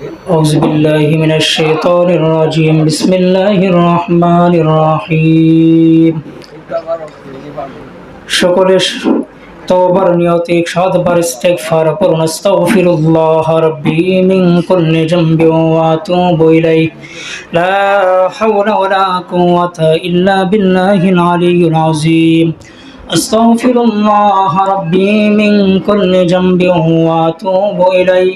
أعوذ بالله من الشيطان الرجيم بسم الله الرحمن الرحيم সকলের তওবার নিয়তে সাতবার ইস্তেগফার করুন আস্তাগফিরুল্লাহ রাব্বি মিন কুল্লি যামবি ওয়া আতুবু ইলাইহি লা হাওলা ওয়ালা কুওয়াতা ইল্লা বিল্লাহিল আলিয়্যিল আযীম أستغفر الله ربي من كل ذنب وأتوب إليه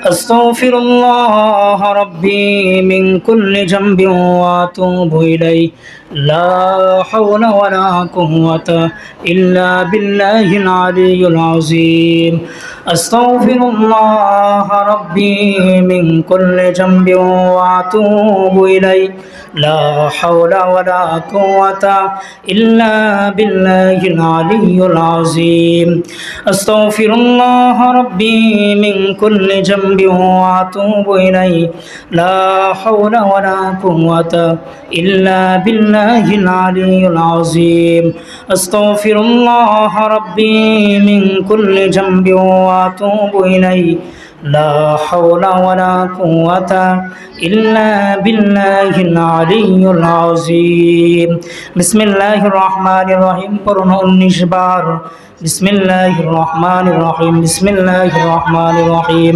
أستغفر الله ربي من كل ذنب وأتوب إليه. لا حول ولا قوة إلا بالله العلي العظيم. أستغفر الله ربي من كل ذنب وأتوب إليه. لا حول ولا قوة إلا بالله العلي العظيم. أستغفر الله ربي من كل به وأتوب إليه. لا حول ولا قوة إلا بالله العلي العظيم. أستغفر الله ربي من كل جنب وأتوب إليه. لا حول ولا قوة إلا بالله العلي العظيم. بسم الله الرحمن الرحيم. قرن النشبار بسم الله الرحمن الرحيم. بسم الله الرحمن الرحيم.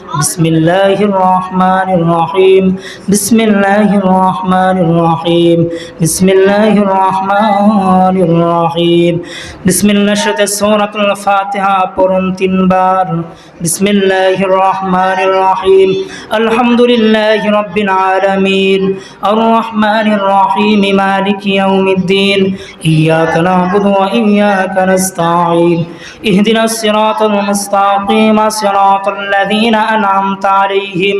بسم الله الرحمن الرحيم. بسم الله الرحمن الرحيم. بسم الله الرحمن الرحيم. بسم الله سورة الفاتحة ফাতিহা পড়ুন بار. بسم الله الرحمن الرحيم. الحمد لله رب العالمين. الرحمن الرحيم مالك يوم الدين. إياك نعبد وإياك نستعين. اهدنا الصراط المستقيم صراط الذين أن নাম তারিহিম।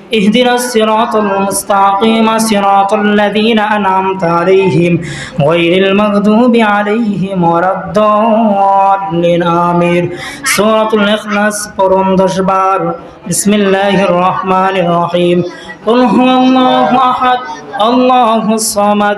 اهدنا الصراط المستقيم صراط الذين أنعمت عليهم غير المغضوب عليهم ولا الضالين آمين. سورة الإخلاص قرون دشبار. بسم الله الرحمن الرحيم. قل هو الله أحد الله الصمد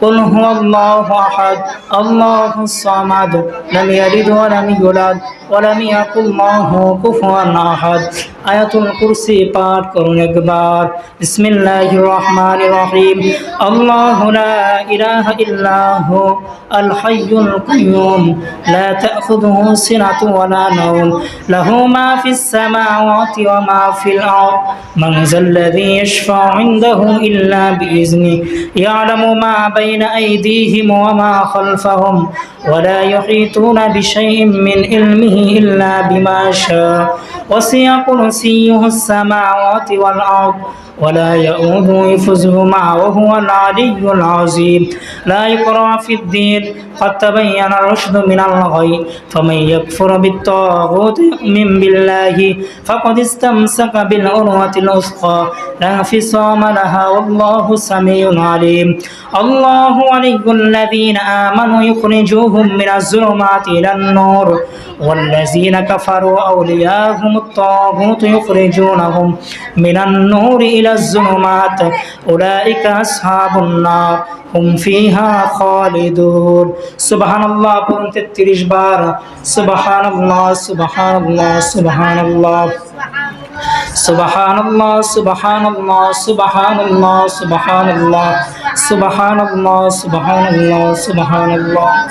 قل هو الله أحد الله الصمد لم يلد ولم يولد ولم يكن الله كفوا أحد آية الكرسي পাঠ করুন একবার বিসমিল্লাহির রহমানির রহিম আল্লাহু লা ইলাহা ইল্লা হু আল হাইয়ুল কাইয়ুম লা তাখুযুহু সিনাতুন ওয়ালা নাওম লাহু মা ফিস সামাওয়াতি ওয়া মা ফিল আরদ মান যাল্লাযী ইশফা'ু ইনদাহু ইল্লা বিইজনি ইয়ালামু মা বাইনা بين أيديهم وما خلفهم ولا يحيطون بشيء من علمه إلا بما شاء وسع كرسيه السماوات والأرض ولا يؤوده يفزهما وهو العلي العظيم لا يقرأ في الدين قد تبين الرشد من الغي فمن يكفر بالطاغوت يؤمن بالله فقد استمسك بالعروة الوثقى لا انفصام لها والله سميع عليم الله ولي الذين آمنوا يخرجوهم من الظلمات إلى النور والذين كفروا أولياءهم الطاغوت يخرجونهم من النور إلى الظلمات أولئك أصحاب النار هم فيها خالدون. سبحان الله بنت التريش بار. سبحان الله سبحان الله سبحان الله سبحان الله سبحان الله سبحان الله سبحان الله سبحان الله سبحان الله سبحان الله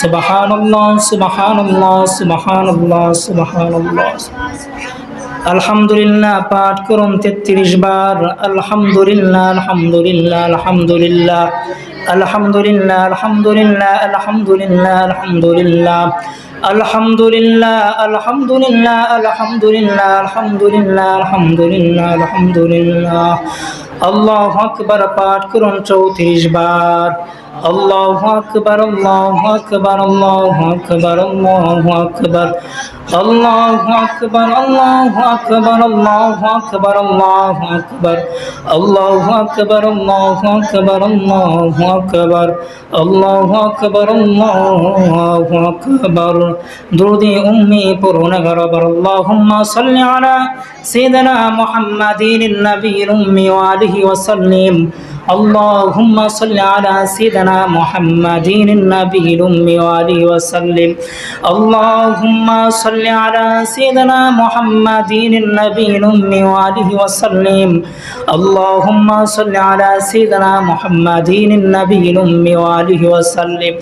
سبحان الله سبحان الله سبحان الله سبحان الله আলহামদুলিল্লাহ পাঠ করুন তেত্রিশ বার। আলহামদুলিল্লাহ আলহামদুলিল্লাহ আলহামদুলিল্লাহ। আলহামদুলিল্লাহ আলহামদুলিল্লাহ আলহামদুলিল্লাহ আলহামদুলিল্লাহ। আলহামদুলিল্লাহ আলহামদুলিল্লাহ আলহামদুলিল্লাহ আলহামদুলিল্লাহ আলহামদুলিল্লাহ আলহামদুলিল্লাহ। আল্লাহ আকবার, পাঠ করুন চৌত্রিশ বার। الله أكبر الله أكبر الله أكبر الله أكبر الله أكبر الله أكبر الله أكبر الله أكبر الله أكبر الله أكبر الله أكبر الله أكبر الله أكبر درودي أمي برون غربر اللهم صل على سيدنا محمد النبي الأمي وآله وسلم اللهم صل على سيدنا محمد النبي الأمي وآله وسلم. اللهم صل على سيدنا محمد النبي الأمي وآله وسلم. اللهم صل على سيدنا محمد النبي الأمي وآله وسلم.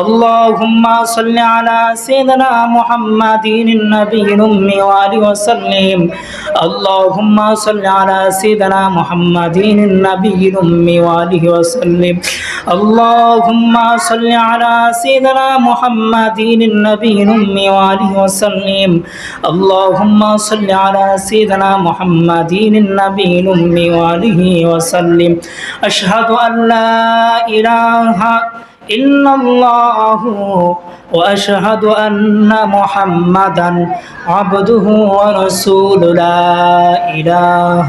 اللهم صل على سيدنا محمد النبي الأمي وآله وسلم. اللهم صل على سيدنا محمد النبي الأمي وآله وسلم. اللهم صل على سيدنا محمد النبي الأمي وآله وسلم. اللهم صل على سيدنا محمد النبي الأمي وآله وسلم. أشهد أن لا إله إلا الله وأشهد أن محمدا عبده ورسول لا إله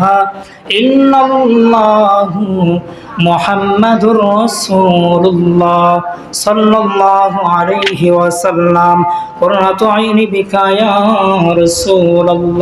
إلا الله محمد رسول الله صلى الله عليه وسلم قرة عين بك يا رسول الله